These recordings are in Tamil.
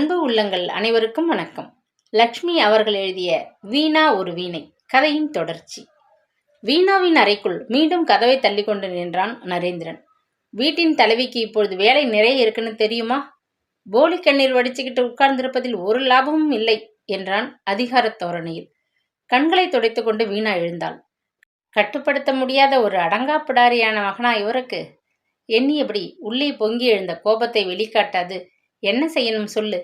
அன்பு உள்ளங்கள் அனைவருக்கும் வணக்கம். லக்ஷ்மி அவர்கள் எழுதிய வீணா ஒரு வீணை கதையின் தொடர்ச்சி. வீணாவின் அறைக்குள் மீண்டும் கதவை தள்ளிக்கொண்டு நின்றான் நரேந்திரன். வீட்டின் தலைவிக்கு இப்பொழுது வேலை நிறைய இருக்குன்னு தெரியுமா? போலி கண்ணீர் வடிச்சுக்கிட்டு உட்கார்ந்திருப்பதில் ஒரு லாபமும் இல்லை என்றான் அதிகாரத் தோரணையில். கண்களை துடைத்துக்கொண்டு வீணா எழுந்தாள். கட்டுப்படுத்த முடியாத ஒரு அடங்காப்பிடாரியான மகனா இவருக்கு? எண்ணியபடி உள்ளே பொங்கி எழுந்த கோபத்தை வெளிக்காட்டாது என்ன செய்யணும் சொல்லு?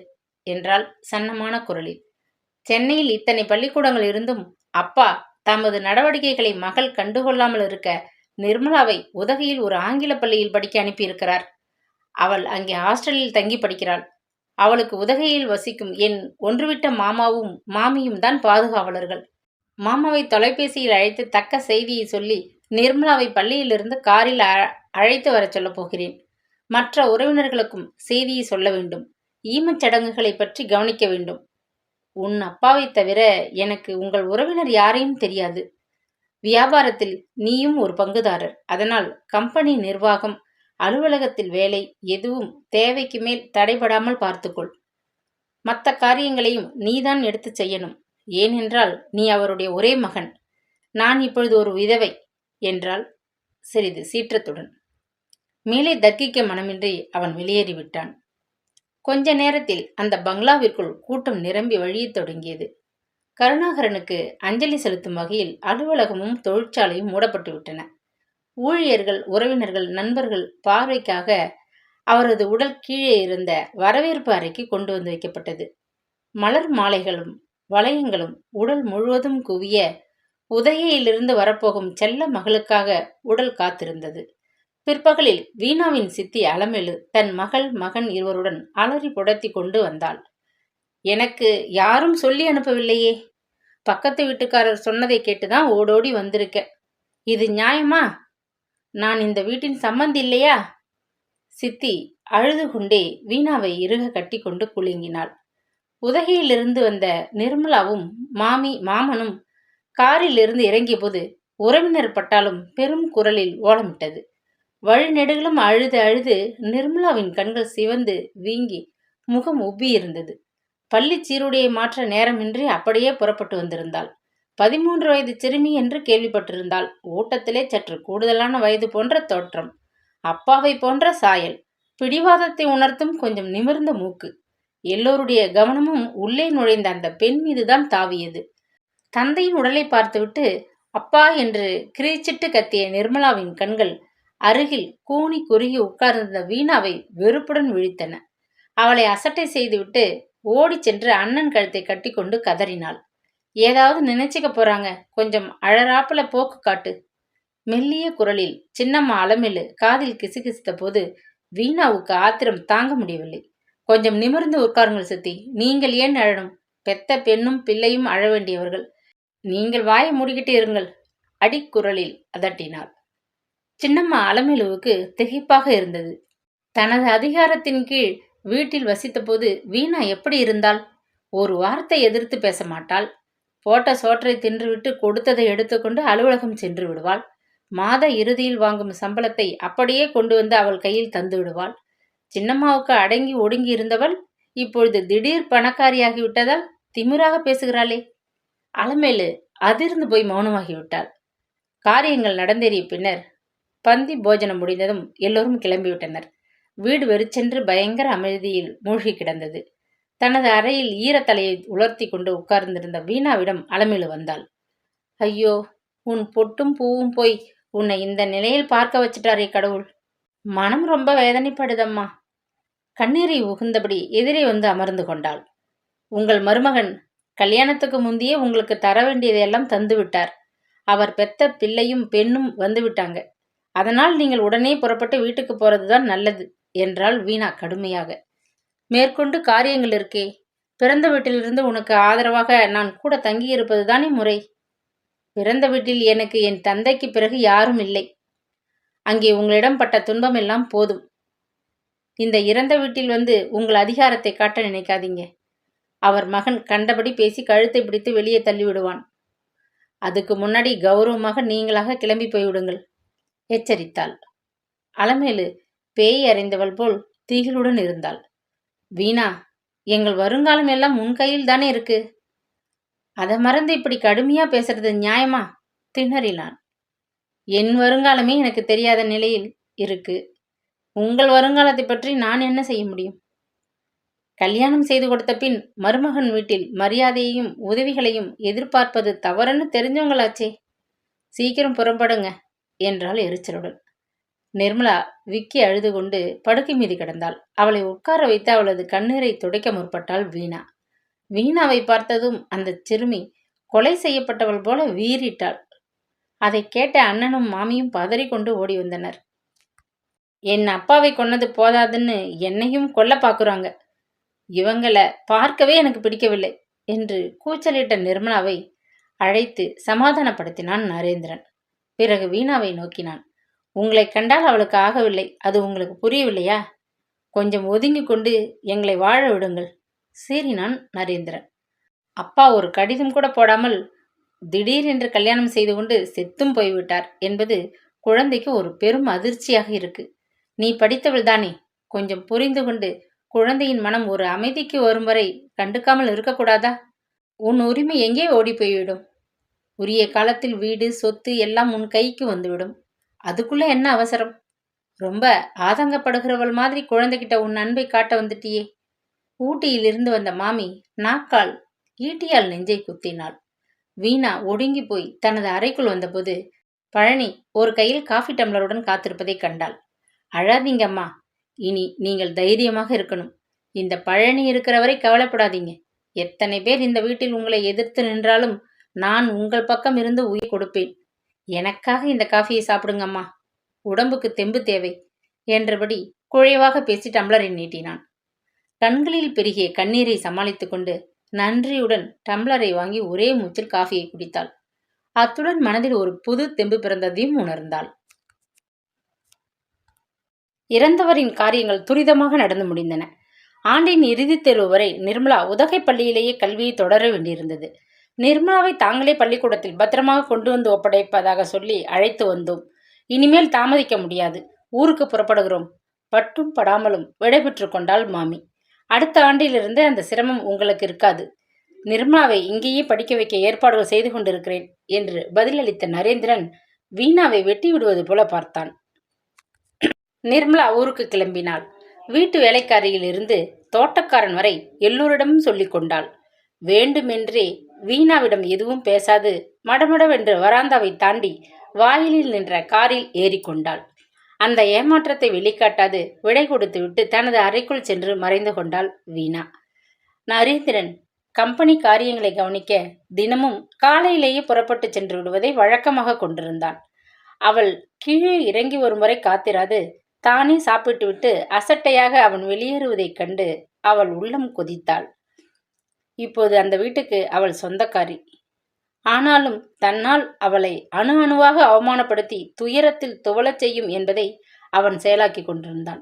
என்றாள் சன்னமான குரலில். சென்னையில் இத்தனை பள்ளிக்கூடங்கள் இருந்தும் அப்பா தமது நடவடிக்கைகளை மகள் கண்டுகொள்ளாமல் இருக்க நிர்மலாவை உதகையில் ஒரு ஆங்கில பள்ளியில் படிக்க அனுப்பியிருக்கிறார். அவள் அங்கே ஹாஸ்டலில் தங்கி படிக்கிறாள். அவளுக்கு உதகையில் வசிக்கும் என் ஒன்றுவிட்ட மாமாவும் மாமியும் தான் பாதுகாவலர்கள். மாமாவை தொலைபேசியில் அழைத்து தக்க செய்தியை சொல்லி நிர்மலாவை பள்ளியிலிருந்து காரில் அழைத்து வரச் சொல்லப் போகிறேன். மற்ற உறவினர்களுக்கும் செய்தியை சொல்ல வேண்டும். ஈமச் சடங்குகளை பற்றி கவனிக்க வேண்டும். உன் அப்பாவை தவிர எனக்கு உங்கள் உறவினர் யாரையும் தெரியாது. வியாபாரத்தில் நீயும் ஒரு பங்குதாரர். அதனால் கம்பெனி நிர்வாகம் அலுவலகத்தில் வேலை எதுவும் தேவைக்கு மேல் தடைபடாமல் பார்த்துக்கொள். மற்ற காரியங்களையும் நீதான் எடுத்துச் செய்யணும். ஏனென்றால் நீ அவருடைய ஒரே மகன். நான் இப்பொழுது ஒரு விதவை என்றால் சிறிது சீற்றத்துடன். மேலே தர்க்கிக்க மனமின்றி அவன் வெளியேறிவிட்டான் கொஞ்ச நேரத்தில் அந்த பங்களாவிற்குள் கூட்டம் நிரம்பி வழியத் தொடங்கியது. கருணாகரனுக்கு அஞ்சலி செலுத்தும் வகையில் அலுவலகமும் தொழிற்சாலையும் மூடப்பட்டுவிட்டன ஊழியர்கள் உறவினர்கள் நண்பர்கள் பார்வைக்காக அவரது உடல் கீழே இருந்த வரவேற்பு அறைக்கு கொண்டு வந்து வைக்கப்பட்டது. மலர் மாலைகளும் வளையங்களும் உடல் முழுவதும் குவிய உதகையிலிருந்து வரப்போகும் செல்ல மகளுக்காக உடல் காத்திருந்தது. பிற்பகலில் வீணாவின் சித்தி அலமெழு தன் மகள் மகன் இருவருடன் அலறி புடத்தி கொண்டு வந்தாள். எனக்கு யாரும் சொல்லி அனுப்பவில்லையே. பக்கத்து வீட்டுக்காரர் சொன்னதை கேட்டுதான் ஓடோடி வந்திருக்க. இது நியாயமா? நான் இந்த வீட்டின் சம்மந்தி இல்லையா? சித்தி அழுது கொண்டே வீணாவை இறுக கட்டிக்கொண்டு குலுங்கினாள். உதகையிலிருந்து வந்த நிர்மலாவும் மாமி மாமனும் காரிலிருந்து இறங்கியபோது உறவினர் பட்டாலும் பெரும் குரலில் ஓலமிட்டது. வழிநெடுகிலும் அழுது அழுது நிர்மலாவின் கண்கள் சிவந்து வீங்கி முகம் உப்பி இருந்தது. பள்ளி சீருடையை மாற்ற நேரமின்றி அப்படியே புறப்பட்டு வந்திருந்தாள். பதிமூன்று வயது சிறுமி என்று கேள்விப்பட்டிருந்தாள். ஓட்டத்திலே சற்று கூடுதலான வயது போன்ற தோற்றம். அப்பாவை போன்ற சாயல். பிடிவாதத்தை உணர்த்தும் கொஞ்சம் நிமிர்ந்த மூக்கு. எல்லோருடைய கவனமும் உள்ளே நுழைந்த அந்த பெண் மீதுதான் தாவியது. தந்தையின் உடலை பார்த்துவிட்டு அப்பா என்று கிரீச்சிட்டு கத்திய நிர்மலாவின் கண்கள் அருகில் கூனி குறுகி உட்கார்ந்திருந்த வீணாவை வெறுப்புடன் விழித்தன. அவளை அசட்டை செய்துவிட்டு ஓடிச் சென்று அண்ணன் கழுத்தை கட்டிக்கொண்டு கதறினாள். ஏதாவது நினைச்சுக்க போறாங்க. கொஞ்சம் அழறாப்புல போக்கு காட்டு. மெல்லிய குரலில் சின்னம்மா அலமில்லு காதில் கிசுகிசுத்த போது வீணாவுக்கு ஆத்திரம் தாங்க முடியவில்லை. கொஞ்சம் நிமிர்ந்து உட்காருங்கள் சித்தி. நீங்கள் ஏன் அழணும்? பெத்த பெண்ணும் பிள்ளையும் அழ வேண்டியவர்கள். நீங்கள் வாயை மூடிக்கிட்டு இருங்கள். அடிக்குரலில் அதட்டினாள். சின்னம்மா அலமேலுவுக்கு திகைப்பாக இருந்தது. தனது அதிகாரத்தின் கீழ் வீட்டில் வசித்தபோது வீணா எப்படி இருந்தாள்? ஒரு வார்த்தை எதிர்த்து பேச மாட்டாள். போட்ட சோற்றை தின்றுவிட்டு கொடுத்ததை எடுத்துக்கொண்டு அலுவலகம் சென்று விடுவாள். மாத இறுதியில் வாங்கும் சம்பளத்தை அப்படியே கொண்டு வந்து அவள் கையில் தந்து விடுவாள். சின்னம்மாவுக்கு அடங்கி ஒடுங்கி இருந்தவள் இப்பொழுது திடீர் பணக்காரியாகி விட்டதால் திமிராக பேசுகிறாளே. அலமேலு அதிர்ந்து போய் மௌனமாகிவிட்டாள் காரியங்கள் நடந்தேறிய பின்னர் பந்தி போஜனம் முடிந்ததும் எல்லோரும் கிளம்பிவிட்டனர். வீடு வெறிச்சென்று பயங்கர அமைதியில் மூழ்கி கிடந்தது. தனது அறையில் ஈரத்தலையை உலர்த்தி கொண்டு உட்கார்ந்திருந்த வீணாவிடம் அலமேலு வந்தாள். ஐயோ உன் பொட்டும் பூவும் போய் உன்னை இந்த நிலையில் பார்க்க வச்சிட்டாரே கடவுள். மனம் ரொம்ப வேதனைப்படுதம்மா. கண்ணீரை உகுந்தபடி எதிரே வந்து அமர்ந்து கொண்டாள். உங்கள் மருமகன் கல்யாணத்துக்கு முந்தையே உங்களுக்கு தர வேண்டியதையெல்லாம் தந்துவிட்டார். அவர் பெத்த பிள்ளையும் பெண்ணும் வந்துவிட்டாங்க அதனால் நீங்கள் உடனே புறப்பட்டு வீட்டுக்கு போறதுதான் நல்லது என்றாள் வீணா கடுமையாக. மேற்கொண்டு காரியங்கள் இருக்கே பிறந்த வீட்டிலிருந்து உனக்கு ஆதரவாக நான் கூட தங்கியிருப்பது தானே முறை பிறந்த வீட்டில் எனக்கு என் தந்தைக்கு பிறகு யாரும் இல்லை. அங்கே உங்களிடம் பட்ட துன்பம் எல்லாம் போதும். இந்த இறந்த வீட்டில் வந்து உங்கள் அதிகாரத்தை காட்ட நினைக்காதீங்க. அவர் மகன் கண்டபடி பேசி கழுத்தை பிடித்து வெளியே தள்ளிவிடுவான். அதுக்கு முன்னாடி கௌரவமாக நீங்களாக கிளம்பி போய்விடுங்கள். எச்சரித்தாள். அலமேலு பேய் அறிந்தவள் போல் திகிலுடன் இருந்தாள். வீணா எங்கள் வருங்காலம் எல்லாம் உன் கையில் தானே இருக்கு? அதை மறந்து இப்படி கடுமையா பேசுறது நியாயமா? திணறினான். என் வருங்காலமே எனக்கு தெரியாத நிலையில் இருக்கு. உங்கள் வருங்காலத்தை பற்றி நான் என்ன செய்ய முடியும்? கல்யாணம் செய்து கொடுத்த பின் மருமகன் வீட்டில் மரியாதையையும் உதவிகளையும் எதிர்பார்ப்பது தவறுன்னு தெரிஞ்சவங்களாச்சே. சீக்கிரம் புறப்படுங்க. என்றாள் எரிச்சலுடன். நிர்மலா விக்கி அழுது கொண்டு படுக்கை மீது கிடந்தாள். அவளை உட்கார வைத்து அவளது கண்ணீரை துடைக்க முற்பட்டாள் வீணா. வீணாவை பார்த்ததும் அந்த சிறுமி கொலை செய்யப்பட்டவள் போல வீறிட்டாள். அதை கேட்ட அண்ணனும் மாமியும் பதறிக்கொண்டு ஓடி வந்தனர். என் அப்பாவை கொன்னது போதாதுன்னு என்னையும் கொல்ல பார்க்குறாங்க இவங்கள பார்க்கவே எனக்கு பிடிக்கவில்லை என்று கூச்சலிட்ட நிர்மலாவை அழைத்து சமாதானப்படுத்தினான் நரேந்திரன். பிறகு வீணாவை நோக்கினான். உங்களை கண்டால் அவளுக்கு ஆகவில்லை. அது உங்களுக்கு புரியவில்லையா? கொஞ்சம் ஒதுங்கி கொண்டு எங்களை வாழ விடுங்கள் சீறினான் நரேந்திரன். அப்பா ஒரு கடிதம் கூட போடாமல் திடீர் என்று கல்யாணம் செய்து கொண்டு செத்தும் போய்விட்டார் என்பது குழந்தைக்கு ஒரு பெரும் அதிர்ச்சியாக இருக்கு. நீ படித்தவள் தானே. கொஞ்சம் புரிந்து கொண்டு குழந்தையின் மனம் ஒரு அமைதிக்கு வரும் வரை கண்டுக்காமல் இருக்கக்கூடாதா? உன் உரிமை எங்கே ஓடி போய்விடும்? உரிய காலத்தில் வீடு சொத்து எல்லாம் உன் கைக்கு வந்துவிடும். அதுக்குள்ள என்ன அவசரம்? ரொம்ப ஆதங்கப்படுகிறவள் மாதிரி குழந்தைகிட்ட உன் அன்பை காட்ட வந்துட்டியே. ஊட்டியிலிருந்து வந்த மாமி நாக்கால் ஈட்டியால் நெஞ்சை குத்தினாள். வீணா ஒடுங்கி போய் தனது அறைக்குள் வந்தபோது பழனி ஒரு கையில் காஃபி டம்ளருடன் காத்திருப்பதை கண்டாள். அழாதீங்கம்மா இனி நீங்கள் தைரியமாக இருக்கணும். இந்த பழனி இருக்கிறவரை கவலைப்படாதீங்க. எத்தனை பேர் இந்த வீட்டில் உங்களை எதிர்த்து நின்றாலும் நான் உங்கள் பக்கம் இருந்து உயிர் கொடுப்பேன். எனக்காக இந்த காஃபியை சாப்பிடுங்கம்மா உடம்புக்கு தெம்பு தேவை என்றபடி குழைவாக பேசி டம்ளரை நீட்டினான். கண்களில் பெருகிய கண்ணீரை சமாளித்துக்கொண்டு நன்றியுடன் டம்ளரை வாங்கி ஒரே மூச்சில் காஃபியை குடித்தாள். அத்துடன் மனதில் ஒரு புது தெம்பு பிறந்ததையும் உணர்ந்தாள். இறந்தவரின் காரியங்கள் துரிதமாக நடந்து முடிந்தன. ஆண்டின் இறுதித் தேர்வு வரை நிர்மலா உதகை பள்ளியிலேயே கல்வியை தொடர வேண்டியிருந்தது. நிர்மலாவை தாங்களே பள்ளிக்கூடத்தில் பத்திரமாக கொண்டு வந்து ஒப்படைப்பதாக சொல்லி அழைத்து வந்தோம். இனிமேல் தாமதிக்க முடியாது. ஊருக்கு புறப்படுகிறோம். பட்டும் படாமலும் விடைபெற்று கொண்டாள் மாமி. அடுத்த ஆண்டிலிருந்து அந்த சிரமம் உங்களுக்கு இருக்காது. நிர்மலாவை இங்கேயே படிக்க வைக்க ஏற்பாடுகள் செய்து கொண்டிருக்கிறேன் என்று பதிலளித்த நரேந்திரன் வீணாவை வெட்டி விடுவது போல பார்த்தான். நிர்மலா ஊருக்கு கிளம்பினாள். வீட்டு வேலைக்காரியில் இருந்து தோட்டக்காரன் வரை எல்லோரிடமும் சொல்லிக் கொண்டாள். வேண்டுமென்றே வீணாவிடம் எதுவும் பேசாது. மடமடவென்று வராந்தாவை தாண்டி வாயிலில் நின்ற காரில் ஏறிக்கொண்டாள் அந்த ஏமாற்றத்தை வெளிக்காட்டாது விடை கொடுத்துவிட்டு தனது அறைக்குள் சென்று மறைந்து கொண்டாள் வீணா. நரேந்திரன் கம்பெனி காரியங்களை கவனிக்க தினமும் காலையிலேயே புறப்பட்டு சென்று விடுவதை வழக்கமாக கொண்டிருந்தான். அவள் கீழே இறங்கி வரும் வரை காத்திராது. தானே சாப்பிட்டுவிட்டு அசட்டையாக அவன் வெளியேறுவதைக் கண்டு அவள் உள்ளம் கொதித்தாள். இப்போது அந்த வீட்டுக்கு அவள் சொந்தக்காரி. ஆனாலும் தன்னால் அவளை அணு அணுவாக அவமானப்படுத்தி துயரத்தில் துவளச் செய்யும் என்பதை அவன் செயலாக்கி கொண்டிருந்தான்.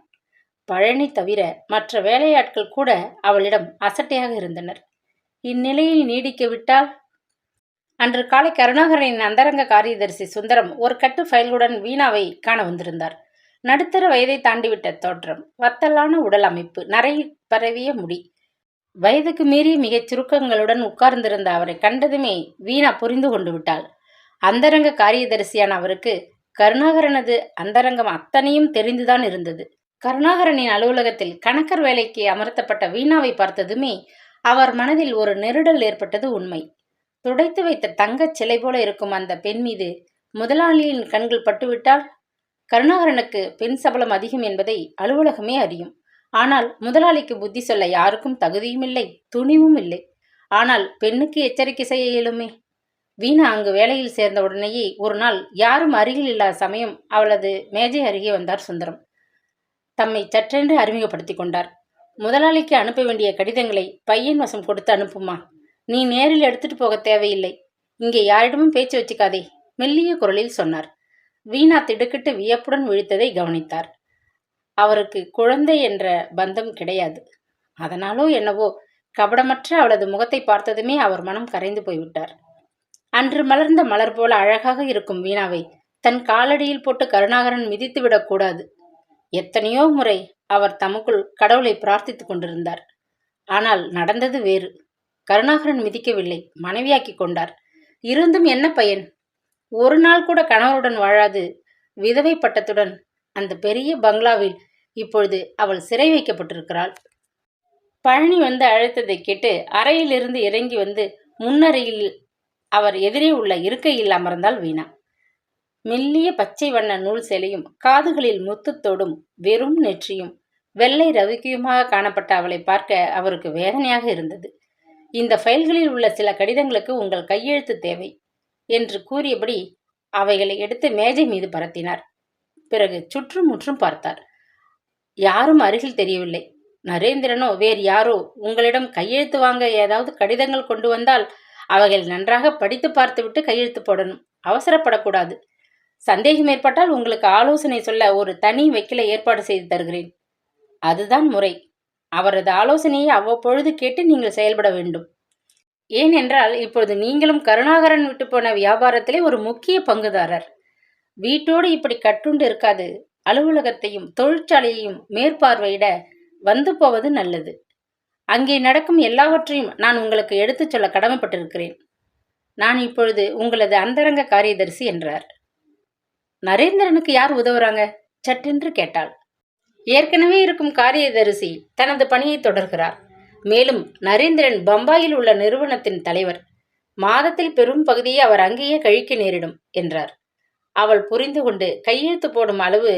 பழனி தவிர மற்ற வேலையாட்கள் கூட அவளிடம் அசட்டையாக இருந்தனர். இந்நிலையை நீடிக்க விட்டால்? அன்று காலை கருணாகரனின் அந்தரங்க காரியதரிசி சுந்தரம் ஒரு கட்டு ஃபைல்களுடன் வீணாவை காண வந்திருந்தார். நடுத்தர வயதை தாண்டிவிட்ட தோற்றம் வத்தலான உடல் அமைப்பு நரை பரவிய முடி வயதுக்கு மீறி மிகச் சுருக்கங்களுடன் உட்கார்ந்திருந்த அவரை கண்டதுமே வீணா புரிந்து கொண்டு விட்டாள். அந்தரங்க காரியதரிசியான அவருக்கு கருணாகரனது அந்தரங்கம் அத்தனையும் தெரிந்துதான் இருந்தது. கருணாகரனின் அலுவலகத்தில் கணக்கர் வேலைக்கு அமர்த்தப்பட்ட வீணாவை பார்த்ததுமே அவர் மனதில் ஒரு நெருடல் ஏற்பட்டது உண்மை. துடைத்து வைத்த தங்கச் சிலை போல இருக்கும் அந்த பெண் மீது முதலாளியின் கண்கள் பட்டுவிட்டால் கருணாகரனுக்கு பெண் சபலம் அதிகம் என்பதை அலுவலகமே அறியும். ஆனால் முதலாளிக்கு புத்தி சொல்ல யாருக்கும் தகுதியும் இல்லை துணிவும் இல்லை. ஆனால் பெண்ணுக்கு எச்சரிக்கை செய்ய இயலுமே? வீணா அங்கு வேலையில் சேர்ந்த உடனேயே ஒரு நாள் யாரும் அருகில் இல்லாத சமயம் அவளது மேஜை அருகே வந்தார் சுந்தரம். தம்மை சற்றென்று அறிமுகப்படுத்திக் கொண்டார். முதலாளிக்கு அனுப்ப வேண்டிய கடிதங்களை பையன் வசம் கொடுத்து அனுப்புமா? நீ நேரில் எடுத்துட்டு போக தேவையில்லை. இங்கே யாரிடமும் பேச்சு வச்சுக்காதே மெல்லிய குரலில் சொன்னார். வீணா திடுக்கிட்டு வியப்புடன் விழித்ததை கவனித்தார். அவருக்கு குழந்தை என்ற பந்தம் கிடையாது. அதனாலோ என்னவோ கபடமற்ற அவளது முகத்தை பார்த்ததுமே அவர் மனம் கரைந்து போய்விட்டார். அன்று மலர்ந்த மலர் போல அழகாக இருக்கும் வீணாவை தன் காலடியில் போட்டு கருணாகரன் மிதித்து விடக்கூடாது எத்தனையோ முறை அவர் தமக்குள் கடவுளை பிரார்த்தித்துக் கொண்டிருந்தார். ஆனால் நடந்தது வேறு. கருணாகரன் மிதிக்கவில்லை. மனைவியாக்கி கொண்டார். இருந்தும் என்ன பயன்? ஒரு நாள் கூட கணவருடன் வாழாது. விதவை பட்டத்துடன் அந்த பெரிய பங்களாவில் இப்பொழுது அவள் சிறை வைக்கப்பட்டிருக்கிறாள். பழனி வந்து அழைத்ததை கேட்டு அறையிலிருந்து இறங்கி வந்து முன்னறையில் அவர் எதிரே உள்ள இருக்கையில் அமர்ந்தால் வீணா. மெல்லிய பச்சை வண்ண நூல் சேலையும் காதுகளில் முத்துத்தோடும் வெறும் நெற்றியும் வெள்ளை ரவிக்கியுமாக காணப்பட்ட அவளை பார்க்க அவருக்கு வேதனையாக இருந்தது. இந்த ஃபைல்களில் உள்ள சில கடிதங்களுக்கு உங்கள் கையெழுத்து தேவை என்று கூறியபடி அவைகளை எடுத்து மேஜை மீது பரத்தினார். பிறகு சுற்றும் முற்றும் பார்த்தார். யாரும் அருகில் தெரியவில்லை. நரேந்திரனோ வேறு யாரோ உங்களிடம் கையெழுத்து வாங்க ஏதாவது கடிதங்கள் கொண்டு வந்தால் அவைகள் நன்றாக படித்து பார்த்துவிட்டு கையெழுத்து போடணும். அவசரப்படக்கூடாது. சந்தேகம் ஏற்பட்டால் உங்களுக்கு ஆலோசனை சொல்ல ஒரு தனி வக்கீலை ஏற்பாடு செய்து தருகிறேன். அதுதான் முறை. அவரது ஆலோசனையை அவ்வப்பொழுது கேட்டு நீங்கள் செயல்பட வேண்டும். ஏனென்றால் இப்பொழுது நீங்களும் கருணாகரன் விட்டு போன வியாபாரத்திலே ஒரு முக்கிய பங்குதாரர். வீட்டோடு இப்படி கட்டுண்டு இருக்காது. அலுவலகத்தையும் தொழிற்சாலையையும் மேற்பார்வையிட வந்து போவது நல்லது. அங்கே நடக்கும் எல்லாவற்றையும் நான் உங்களுக்கு எடுத்துச் சொல்ல கடமைப்பட்டிருக்கிறேன். நான் இப்பொழுது உங்களது அந்தரங்க காரியதரிசி என்றார். நரேந்திரனுக்கு யார் உதவுறாங்க? சட்டென்று கேட்டாள். ஏற்கனவே இருக்கும் காரியதரிசி தனது பணியை தொடர்கிறார். மேலும் நரேந்திரன் பம்பாயில் உள்ள நிறுவனத்தின் தலைவர். மாதத்தில் பெரும் பகுதியை அவர் அங்கேயே கழிக்க நேரிடும் என்றார். அவள் புரிந்து கொண்டு கையெழுத்து போடும் அளவு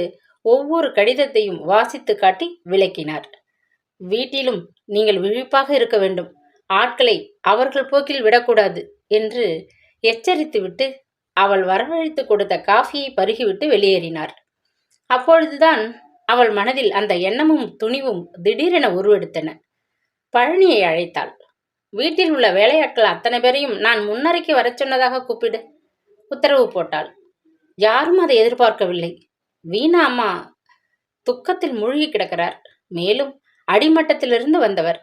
ஒவ்வொரு கடிதத்தையும் வாசித்து காட்டி விளக்கினார். வீட்டிலும் நீங்கள் விழிப்பாக இருக்க வேண்டும். ஆட்களை அவர்கள் போக்கில் விடக்கூடாது என்று எச்சரித்துவிட்டு அவள் வரவழைத்து கொடுத்த காஃபியை பருகிவிட்டு வெளியேறினார். அப்பொழுதுதான் அவள் மனதில் அந்த எண்ணமும் துணிவும் திடீரென உருவெடுத்தன. பழனியை அழைத்தாள். வீட்டில் உள்ள வேலையாட்கள் அத்தனை பேரையும் நான் முன்னறைக்கு வரச் சொன்னதாக கூப்பிடு உத்தரவு போட்டாள். யாரும் அதை எதிர்பார்க்கவில்லை. வீணா அம்மா துக்கத்தில் மூழ்கி கிடக்கிறார். மேலும் அடிமட்டத்திலிருந்து வந்தவர்.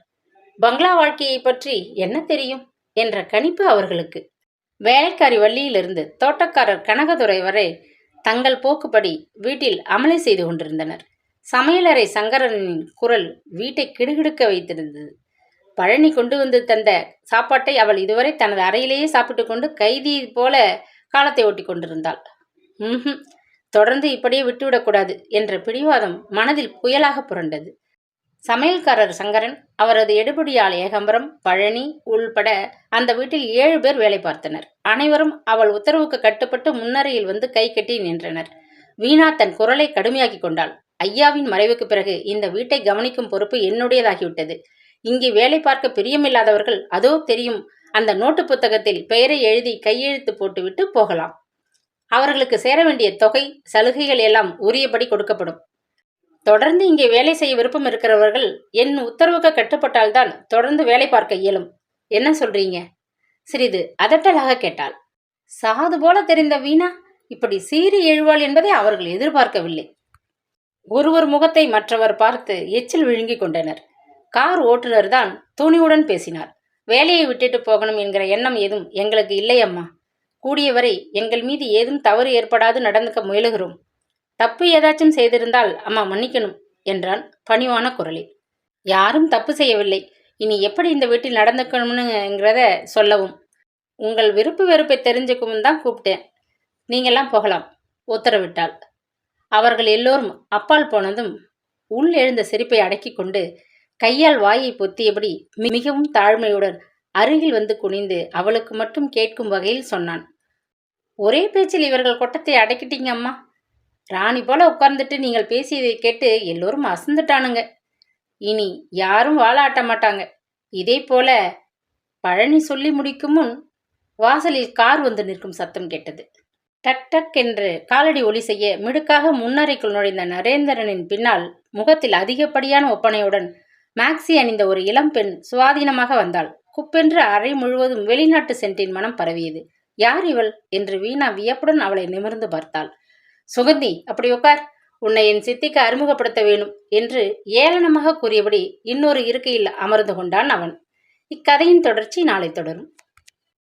பங்களா வாழ்க்கையை பற்றி என்ன தெரியும்? என்ற கணிப்பு அவர்களுக்கு. வேலைக்காரி வள்ளியிலிருந்து தோட்டக்காரர் கனகதுரை வரை தங்கள் போக்குப்படி வீட்டில் அமளி செய்து கொண்டிருந்தனர். சமையலறை சங்கரனின் குரல் வீட்டை கிடுகிடுக்க வைத்திருந்தது. பழனி கொண்டு வந்து தந்த சாப்பாட்டை அவள் இதுவரை தனது அறையிலேயே சாப்பிட்டு கொண்டு கைதி போல காலத்தை ஓட்டி கொண்டிருந்தாள். ம் தொடர்ந்து இப்படியே விட்டுவிடக்கூடாது என்ற பிடிவாதம் மனதில் புயலாக புரண்டது. சமையல்காரர் சங்கரன் அவரது எடுபடியாள் ஏகம்பரம் பழனி உள்பட அந்த வீட்டில் ஏழு பேர் வேலை பார்த்தனர். அனைவரும் அவள் உத்தரவுக்கு கட்டுப்பட்டு முன்னரையில் வந்து கை கட்டி நின்றனர். வீணா தன் குரலை கடுமையாக்கி கொண்டாள். ஐயாவின் மறைவுக்கு பிறகு இந்த வீட்டை கவனிக்கும் பொறுப்பு என்னுடையதாகிவிட்டது. இங்கே வேலை பார்க்க பிரியமில்லாதவர்கள் அதோ தெரியும் அந்த நோட்டு புத்தகத்தில் பெயரை எழுதி கையெழுத்து போட்டுவிட்டு போகலாம். அவர்களுக்கு சேர வேண்டிய தொகை சலுகைகள் எல்லாம் உரியபடி கொடுக்கப்படும். தொடர்ந்து இங்கே வேலை செய்ய விருப்பம் இருக்கிறவர்கள் என் உத்தரவுக்கு கட்டுப்பட்டால்தான் தொடர்ந்து வேலை பார்க்க இயலும். என்ன சொல்றீங்க? சிறிது அதட்டலாக கேட்டாள். சாது போல தெரிந்த வீணா இப்படி சீறி எழுவாள் என்பதை அவர்கள் எதிர்பார்க்கவில்லை. ஒருவர் முகத்தை மற்றவர் பார்த்து எச்சில் விழுங்கிக் கொண்டனர். கார் ஓட்டுநர் தான் துணிவுடன் பேசினார். வேலையை விட்டுட்டு போகணும் என்கிற எண்ணம் ஏதும் எங்களுக்கு இல்லையம்மா கூடியவரை எங்கள் மீது ஏதும் தவறு ஏற்படாது நடந்துக்க முயலுகிறோம். தப்பு ஏதாச்சும் செய்திருந்தால் அம்மா மன்னிக்கணும் என்றான் பணிவான குரலில். யாரும் தப்பு செய்யவில்லை. இனி எப்படி இந்த வீட்டில் நடந்துக்கணும்னுங்கிறத சொல்லவும். உங்கள் விருப்பு வெறுப்பை தெரிஞ்சுக்கவும் தான் கூப்பிட்டேன். நீங்கள்லாம் போகலாம் உத்தரவிட்டாள். அவர்கள் எல்லோரும் அப்பால் போனதும் உள் எழுந்த சிரிப்பை அடக்கி கொண்டு கையால் வாயை பொத்தியபடி மிகவும் தாழ்மையுடன் அருகில் வந்து குனிந்து அவளுக்கு மட்டும் கேட்கும் வகையில் சொன்னான். ஒரே பேச்சில் இவர்கள் கொட்டத்தை அடக்கிட்டீங்க அம்மா. ராணி போல உட்கார்ந்துட்டு நீங்கள் பேசியதை கேட்டு எல்லோரும் அசந்துட்டானுங்க. இனி யாரும் வாழாட்ட மாட்டாங்க. இதே போல பழனி சொல்லி முடிக்கும் முன் வாசலில் கார் வந்து நிற்கும் சத்தம் கேட்டது. டக் டக் என்று காலடி ஒலி செய்ய மிடுக்காக முன்னறைக்குள் நுழைந்த நரேந்திரனின் பின்னால் முகத்தில் அதிகப்படியான ஒப்பனையுடன் மேக்ஸி அணிந்த ஒரு இளம்பெண் சுவாதீனமாக வந்தாள். குப்பென்று அறை முழுவதும் வெளிநாட்டு சென்றின் மனம் பரவியது. யார் இவள்? என்று வீணா வியப்புடன் அவளை நிமிர்ந்து பார்த்தாள். சுகந்தி அப்படி உட்கார். உன்னை என் சித்திக்கு அறிமுகப்படுத்த வேணும் என்று ஏளனமாக கூறியபடி இன்னொரு இருக்கையில் அமர்ந்து கொண்டான் அவன். இக்கதையின் தொடர்ச்சி நாளை தொடரும்.